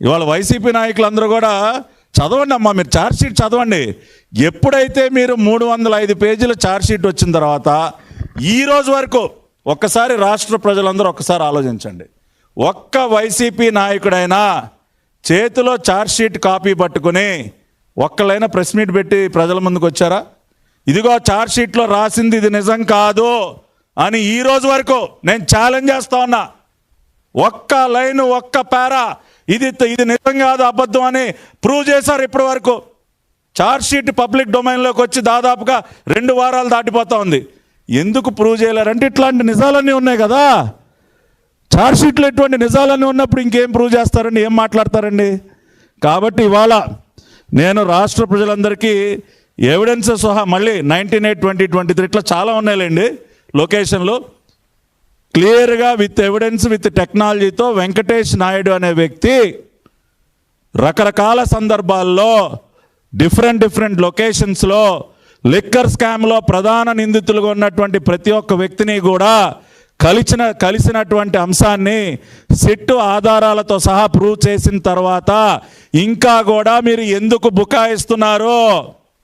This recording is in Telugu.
ఇవాళ వైసీపీ నాయకులందరూ కూడా చదవండి అమ్మా మీరు ఛార్జ్షీట్ చదవండి. ఎప్పుడైతే మీరు మూడు వందల ఐదు పేజీల ఛార్జ్షీట్ వచ్చిన తర్వాత ఈ రోజు వరకు ఒక్కసారి రాష్ట్ర ప్రజలందరూ ఒక్కసారి ఆలోచించండి. ఒక్క వైసీపీ నాయకుడైనా చేతిలో ఛార్జ్షీట్ కాపీ పట్టుకుని ఒక్కళ్ళైనా ప్రెస్ మీట్ పెట్టి ప్రజల ముందుకు వచ్చారా? ఇదిగో ఛార్జ్షీట్లో రాసింది ఇది నిజం కాదు అని ఈ రోజు వరకు నేను ఛాలెంజ్ చేస్తా ఉన్నా. ఒక్క లైన్ ఒక్క పారా ఇది ఇది నిజం కాదు అబద్ధం అని ప్రూవ్ చేశారు ఇప్పటి వరకు. షీట్ పబ్లిక్ డొమైన్లోకి వచ్చి దాదాపుగా రెండు వారాలు దాటిపోతా ఉంది. ఎందుకు ప్రూవ్ చేయలేరంటే ఇట్లాంటి నిజాలన్నీ ఉన్నాయి కదా. ఛార్జ్ షీట్లో ఎటువంటి నిజాలన్నీ ఉన్నప్పుడు ఇంకేం ప్రూవ్ చేస్తారండి? ఏం మాట్లాడతారండి? కాబట్టి ఇవాళ నేను రాష్ట్ర ప్రజలందరికీ ఎవిడెన్స్ సహా మళ్ళీ nineteen eight twenty twenty three ఇట్లా చాలా ఉన్నాయిలేండి. లొకేషన్లు క్లియర్గా విత్ ఎవిడెన్స్ విత్ టెక్నాలజీతో వెంకటేష్ నాయుడు అనే వ్యక్తి రకరకాల సందర్భాల్లో డిఫరెంట్ డిఫరెంట్ లొకేషన్స్లో లిక్కర్ స్కామ్లో ప్రధాన నిందితులుగా ఉన్నటువంటి ప్రతి ఒక్క వ్యక్తిని కూడా కలిసిన కలిసినటువంటి అంశాన్ని సిట్టు ఆధారాలతో సహా ప్రూవ్ చేసిన తర్వాత ఇంకా కూడా మీరు ఎందుకు బుకాయిస్తున్నారు